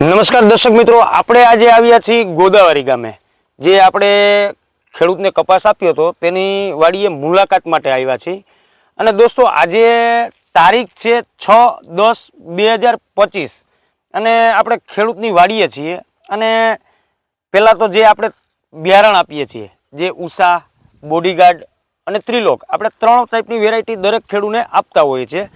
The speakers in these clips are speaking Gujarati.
નમસ્કાર દર્શક મિત્રો, આપણે આજે આવ્યા છીએ ગોદાવરી ગામે. જે આપણે ખેડૂતને કપાસ આપ્યો હતો, તેની વાડીએ મુલાકાત માટે આવ્યા છીએ. અને દોસ્તો, આજે તારીખ છે છ દસ બે હજાર પચીસ. અને આપણે ખેડૂતની વાડીએ છીએ. અને પહેલાં તો જે આપણે બિયારણ આપીએ છીએ, જે ઉષા બોડીગાર્ડ અને ત્રિલોક. આપણે ત્રણ ટાઈપની વેરાયટી દરેક ખેડૂને આપતા હોઈએ છીએ.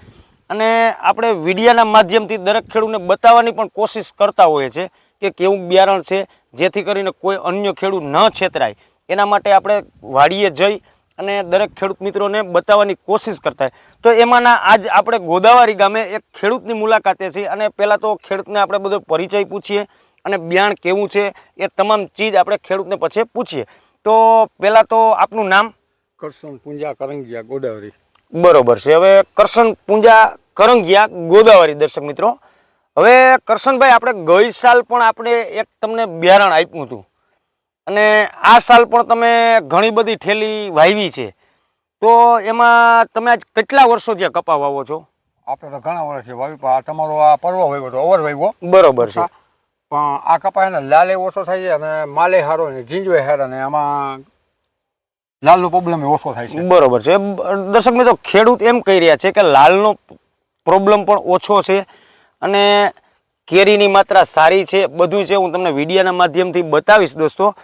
અને આપણે વિડીયાના માધ્યમથી દરેક ખેડૂતને બતાવવાની પણ કોશિશ કરતા હોઈએ છીએ કે કેવું બિયારણ છે જેથી કરીને કોઈ અન્ય ખેડૂત ન છેતરાય. એના માટે આપણે વાડીએ જઈ અને દરેક ખેડૂત મિત્રોને બતાવવાની કોશિશ કરતા હોય. તો એમાંના આજ આપણે ગોદાવરી ગામે એક ખેડૂતની મુલાકાતે છીએ અને પહેલાં તો ખેડૂતને આપણે બધો પરિચય પૂછીએ અને બિયાણ કેવું છે એ તમામ ચીજ આપણે ખેડૂતને પછી પૂછીએ. તો પહેલાં તો આપનું નામ? કરશન પૂંજા કરંગિયા ગોદાવરી. બરોબર છે. હવે કરશન પૂંજા કરંગિયા ગોદાવરી દર્શક મિત્રો. હવે કરશનભાઈ આપણે ગઈ સાલ પણ આપણે એક તમને બિયારણ આપ્યું હતું. અને આ સાલ પણ તમે ઘણી બધી ઠેલી વાવી છે. તો એમાં તમે આજ કેટલા વર્ષો જે કપા વાવો છો? આપણે તો ઘણા વર્ષ છે વાવી પણ આ તમારો આ પર્વ વાવ્યો તો ઓવર વાવ્યો બરોબર છે. પણ આ કપા એને લાલે ઓછો થાય છે અને માલે હારો ને જીંજવે હાર અને આમાં લાલનો પ્રોબ્લેમ ઓછો થાય છે. બરોબર છે. દર્શક મિત્રો ખેડૂત એમ કહી રહ્યા છે કે લાલનો પ્રોબ્લેમ પણ ઓછો છે અને કેરીની માત્રા સારી છે બધું છે હું તમને વિડીયાના માધ્યમથી બતાવીશ દોસ્તો.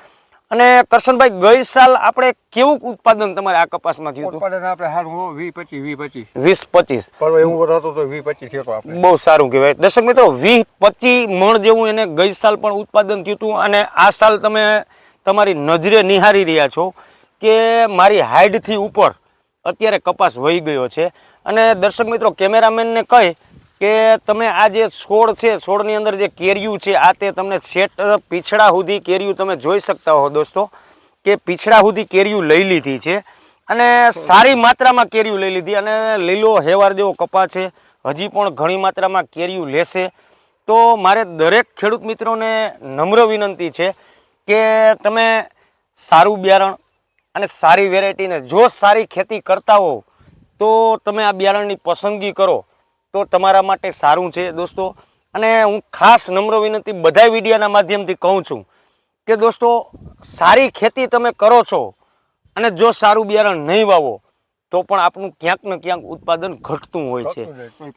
અને કરશનભાઈ ગઈ સાલ આપણે કેવું ઉત્પાદન તમારે આ કપાસમાં થયું ઉત્પાદન આપણે સારું વી પચીસ વી પચીસ. વીસ પચીસ. એવું હતું તો વી પચીસ થયો બહુ સારું કહેવાય. દર્શક મિત્રો વી પચીસ મણ જેવું એને ગઈ સાલ પણ ઉત્પાદન થયું હતું અને આ સાલ તમે તમારી નજરે નિહારી રહ્યા છો કે મારી હાઈડથી ઉપર અત્યારે કપાસ વહી ગયો છે. અને દર્શક મિત્રો, કેમેરામેનને કહે કે તમે આ જે છોડ છે, છોડની અંદર જે કેરિયું છે, આ તે તમને સેટ પીછડા સુધી કેરિયું તમે જોઈ શકતા હો દોસ્તો, કે પીછડા સુધી કેરિયું લઈ લીધી છે. અને સારી માત્રામાં કેરિયું લઈ લીધી અને લીલો હેવાર જેવો કપા છે. હજી પણ ઘણી માત્રામાં કેરિયું લેશે. તો મારે દરેક ખેડૂત મિત્રોને નમ્ર વિનંતી છે કે તમે સારું બિયારણ અને સારી વેરાયટીને જો સારી ખેતી કરતા હો તો તમે આ બિયારણની પસંદગી કરો. તો તમારા માટે સારું છે દોસ્તો. અને હું ખાસ નમ્ર વિનંતી બધા વિડીયાના માધ્યમથી કહું છું કે દોસ્તો સારી ખેતી તમે કરો છો અને જો સારું બિયારણ નહીં વાવો તો પણ આપણું ક્યાંક ને ક્યાંક ઉત્પાદન ઘટતું હોય છે.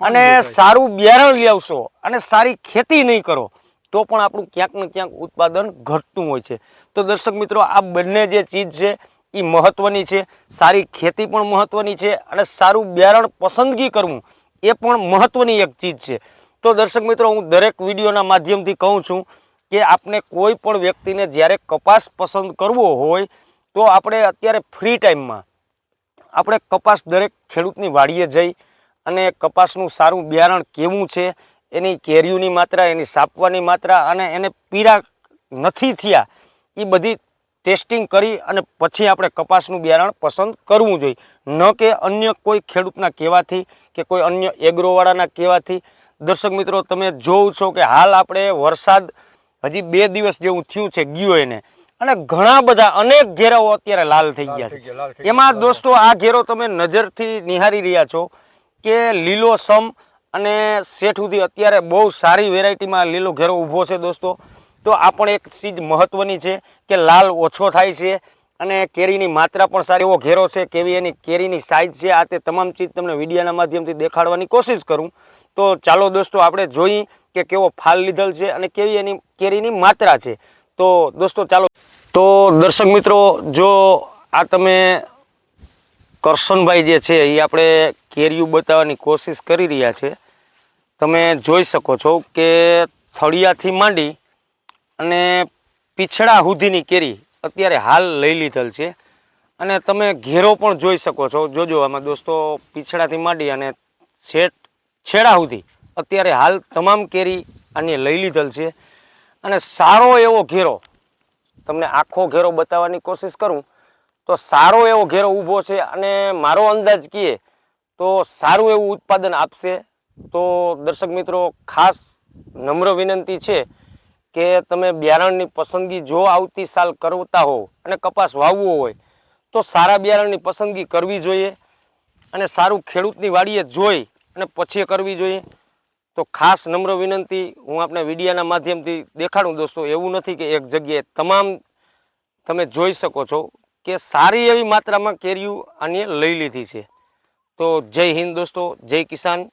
અને સારું બિયારણ લાવશો અને સારી ખેતી નહીં કરો તો પણ આપણું ક્યાંક ને ક્યાંક ઉત્પાદન ઘટતું હોય છે. તો દર્શક મિત્રો આ બંને જે ચીજ છે એ મહત્ત્વની છે. સારી ખેતી પણ મહત્ત્વની છે અને સારું બિયારણ પસંદગી કરવું એ પણ મહત્ત્વની એક ચીજ છે. તો દર્શક મિત્રો, હું દરેક વિડીયોના માધ્યમથી કહું છું કે આપણે કોઈ પણ વ્યક્તિને જ્યારે કપાસ પસંદ કરવો હોય, તો આપણે અત્યારે ફ્રી ટાઈમમાં આપણે કપાસ દરેક ખેડૂતની વાડીએ જઈ અને કપાસનું સારું બિયારણ કેવું છે, એની કેરીઓની માત્રા, એની સાપવાની માત્રા અને એને પીરા નથી થયા એ બધી ટેસ્ટિંગ કરી અને પછી આપણે કપાસનું બિયારણ પસંદ કરવું જોઈએ. ન કે અન્ય કોઈ ખેડૂતના કહેવાથી કે કોઈ અન્ય એગ્રોવાળાના કહેવાથી. દર્શક મિત્રો તમે જોવ છો કે હાલ આપણે વરસાદ હજી બે દિવસ જેવું થયું છે ગયો એને. અને ઘણા બધા અનેક ઘેરાઓ અત્યારે લાલ થઈ ગયા છે. એમાં દોસ્તો આ ઘેરો તમે નજરથી નિહારી રહ્યા છો કે લીલો સમ અને શેઠ સુધી અત્યારે બહુ સારી વેરાયટીમાં લીલો ઘેરો ઊભો છે દોસ્તો. તો આ પણ એક ચીજ મહત્વની છે કે લાલ ઓછો થાય છે અને કેરીની માત્રા પણ સારી એવો ઘેરો છે, કેવી એની કેરીની સાઇઝ છે, આ તે તમામ ચીજ તમને વિડીયાના માધ્યમથી દેખાડવાની કોશિશ કરું. તો ચાલો દોસ્તો, આપણે જોઈ કે કેવો ફાલ લીધેલ છે અને કેવી એની કેરીની માત્રા છે. તો દોસ્તો, ચાલો. તો દર્શક મિત્રો, જો આ તમે કરશનભાઈ જે છે, એ આપણે કેરીયું બતાવવાની કોશિશ કરી રહ્યા છે. તમે જોઈ શકો છો કે થળિયાથી માંડી અને પીછડા સુધીની કેરી અત્યારે હાલ લઈ લીધેલ છે. અને તમે ઘેરો પણ જોઈ શકો છો. જોજો આમાં દોસ્તો, પીછડાથી માંડી અને છેટ છેડા સુધી અત્યારે હાલ તમામ કેરી આની લઈ લીધેલ છે. અને સારો એવો ઘેરો, તમને આખો ઘેરો બતાવવાની કોશિશ કરું, તો સારો એવો ઘેરો ઊભો છે અને મારો અંદાજ કહીએ તો સારું એવું ઉત્પાદન આપશે. તો દર્શક મિત્રો, ખાસ નમ્ર વિનંતી છે કે તમે બિયારણની પસંદગી જો આવતી સાલ કરતા હો અને કપાસ વાવવો હોય, તો સારા બિયારણની પસંદગી કરવી જોઈએ અને સારું ખેડૂતની વાડીએ જોઈ અને પછી કરવી જોઈએ. તો ખાસ નમ્ર વિનંતી, હું આપને વિડીયાના માધ્યમથી દેખાડું દોસ્તો, એવું નથી કે એક જગ્યાએ તમામ તમે જોઈ શકો છો કે સારી એવી માત્રામાં કેરીઓ આને લઈ લીધી છે. તો જય હિન્દ દોસ્તો, જય કિસાન.